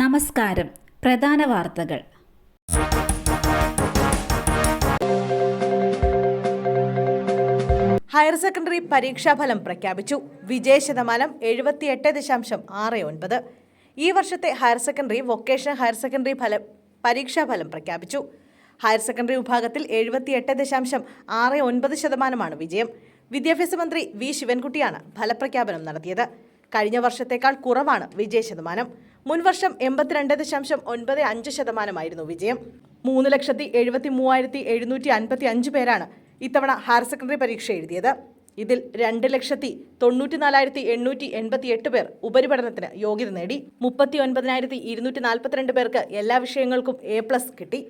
നമസ്കാരം. പ്രധാന വാർത്തകൾ. ഹയർ സെക്കൻഡറി പരീക്ഷാഫലം പ്രഖ്യാപിച്ചു. വിജയ ശതമാനം എഴുപത്തിയെട്ട് ദശാംശം ആറ് ഒൻപത്. ഈ വർഷത്തെ higher secondary vocational higher secondary ഫലം പരീക്ഷാഫലം പ്രഖ്യാപിച്ചു. ഹയർ സെക്കൻഡറി വിഭാഗത്തിൽ എഴുപത്തിയെട്ട് ദശാംശം ആറ് ഒൻപത് ശതമാനമാണ് വിജയം. വിദ്യാഭ്യാസ മന്ത്രി വി. ശിവൻകുട്ടിയാണ് ഫലപ്രഖ്യാപനം നടത്തിയത്. കഴിഞ്ഞ വർഷത്തേക്കാൾ കുറവാണ് വിജയ ശതമാനം. മുൻവർഷം എൺപത്തിരണ്ട് ദശാംശം ഒൻപത് അഞ്ച് ശതമാനമായിരുന്നു വിജയം. മൂന്ന് ലക്ഷത്തി എഴുപത്തി മൂവായിരത്തി എഴുന്നൂറ്റി അൻപത്തി അഞ്ച് പേരാണ് ഇത്തവണ ഹയർ സെക്കൻഡറി പരീക്ഷ എഴുതിയത്. ഇതിൽ രണ്ട് ലക്ഷത്തി തൊണ്ണൂറ്റി നാലായിരത്തി എണ്ണൂറ്റി എൺപത്തി എട്ട് പേർ ഉപരിപഠനത്തിന് യോഗ്യത നേടി. മുപ്പത്തി ഒൻപതിനായിരത്തി ഇരുന്നൂറ്റി നാൽപ്പത്തിരണ്ട് പേർക്ക് എല്ലാ വിഷയങ്ങൾക്കും എ പ്ലസ് കിട്ടി.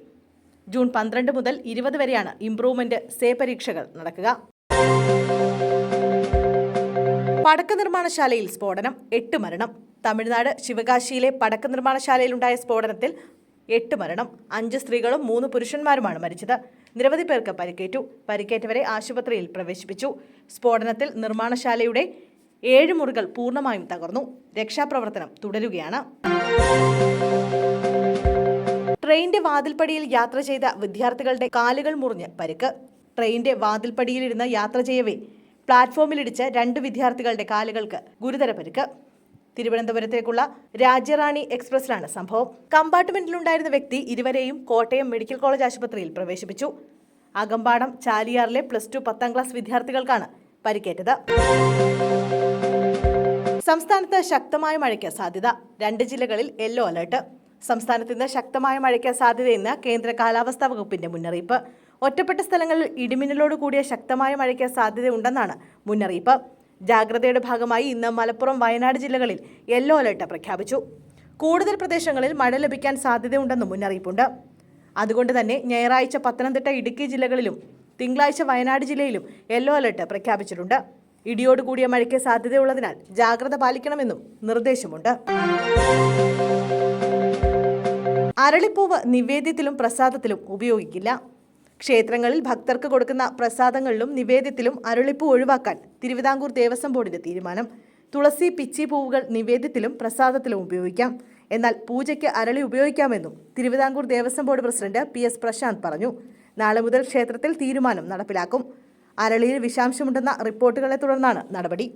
ജൂൺ പന്ത്രണ്ട് മുതൽ ഇരുപത് വരെയാണ് ഇംപ്രൂവ്മെന്റ് സേ പരീക്ഷകൾ നടക്കുക. പടക്ക നിർമ്മാണശാലയിൽ സ്ഫോടനം എട്ട് മരണം. തമിഴ്നാട് ശിവകാശിയിലെ പടക്ക നിർമ്മാണശാലയിലുണ്ടായ സ്ഫോടനത്തിൽ എട്ട് മരണം. അഞ്ച് സ്ത്രീകളും മൂന്ന് പുരുഷന്മാരുമാണ് മരിച്ചത്. നിരവധി പേർക്ക് പരിക്കേറ്റു. പരിക്കേറ്റവരെ ആശുപത്രിയിൽ പ്രവേശിപ്പിച്ചു. സ്ഫോടനത്തിൽ നിർമ്മാണശാലയുടെ ഏഴ് മുറികൾ പൂർണമായും തകർന്നു. രക്ഷാപ്രവർത്തനം തുടരുകയാണ്. ട്രെയിന്റെ വാതിൽപ്പടിയിൽ യാത്ര ചെയ്ത വിദ്യാർത്ഥികളുടെ കാലുകൾ മുറിഞ്ഞ് പരിക്ക്. ട്രെയിന്റെ വാതിൽപ്പടിയിലിരുന്ന് യാത്ര ചെയ്യവേ പ്ലാറ്റ്ഫോമിലിടിച്ച് രണ്ട് വിദ്യാർത്ഥികളുടെ കാലുകൾക്ക് ഗുരുതര പരിക്ക് തിരുവനന്തപുരത്തേക്കുള്ള രാജ്യറാണി എക്സ്പ്രസിലാണ് സംഭവം. കമ്പാർട്ട്മെന്റിലുണ്ടായിരുന്ന വ്യക്തി ഇരുവരെയും കോട്ടയം മെഡിക്കൽ കോളേജ് ആശുപത്രിയിൽ പ്രവേശിപ്പിച്ചു. അകമ്പാടം ചാലിയാറിലെ പ്ലസ് ടു പത്താം ക്ലാസ് വിദ്യാർത്ഥികൾക്കാണ് പരിക്കേറ്റത്. സംസ്ഥാനത്ത് ശക്തമായ മഴയ്ക്ക് സാധ്യത. രണ്ട് ജില്ലകളിൽ യെല്ലോ അലർട്ട്. സംസ്ഥാനത്ത് ഇന്ന് ശക്തമായ മഴയ്ക്ക് സാധ്യതയെന്ന് കേന്ദ്ര കാലാവസ്ഥാ വകുപ്പിന്റെ മുന്നറിയിപ്പ്. ഒറ്റപ്പെട്ട സ്ഥലങ്ങളിൽ ഇടിമിന്നലോട് കൂടിയ ശക്തമായ മഴയ്ക്ക് സാധ്യതയുണ്ടെന്നാണ് മുന്നറിയിപ്പ്. ജാഗ്രതയുടെ ഭാഗമായി ഇന്ന് മലപ്പുറം വയനാട് ജില്ലകളിൽ യെല്ലോ അലർട്ട് പ്രഖ്യാപിച്ചു. കൂടുതൽ പ്രദേശങ്ങളിൽ മഴ ലഭിക്കാൻ സാധ്യതയുണ്ടെന്നും മുന്നറിയിപ്പുണ്ട്. അതുകൊണ്ട് തന്നെ ഞായറാഴ്ച പത്തനംതിട്ട ഇടുക്കി ജില്ലകളിലും തിങ്കളാഴ്ച വയനാട് ജില്ലയിലും യെല്ലോ അലർട്ട് പ്രഖ്യാപിച്ചിട്ടുണ്ട്. ഇടിയോടുകൂടിയ മഴയ്ക്ക് സാധ്യതയുള്ളതിനാൽ ജാഗ്രത പാലിക്കണമെന്നും നിർദ്ദേശമുണ്ട്. അരളിപ്പൂവ് നിവേദ്യത്തിലും പ്രസാദത്തിലും ഉപയോഗിക്കില്ല. ക്ഷേത്രങ്ങളിൽ ഭക്തർക്ക് കൊടുക്കുന്ന പ്രസാദങ്ങളിലും നിവേദ്യത്തിലും അരളിപ്പൂ ഒഴിവാക്കാൻ തിരുവിതാംകൂർ ദേവസ്വം ബോർഡിന്റെ തീരുമാനം. തുളസി പിച്ചി പൂവുകൾ നിവേദ്യത്തിലും പ്രസാദത്തിലും ഉപയോഗിക്കാം. എന്നാൽ പൂജയ്ക്ക് അരളി ഉപയോഗിക്കാമെന്നും Thiruvithamkoor Devaswom board president P S Prashanth പറഞ്ഞു. നാളെ മുതൽ ക്ഷേത്രത്തിൽ തീരുമാനം നടപ്പിലാക്കും. അരളിയിൽ വിഷാംശമുണ്ടെന്ന റിപ്പോർട്ടുകളെ തുടർന്നാണ് നടപടി.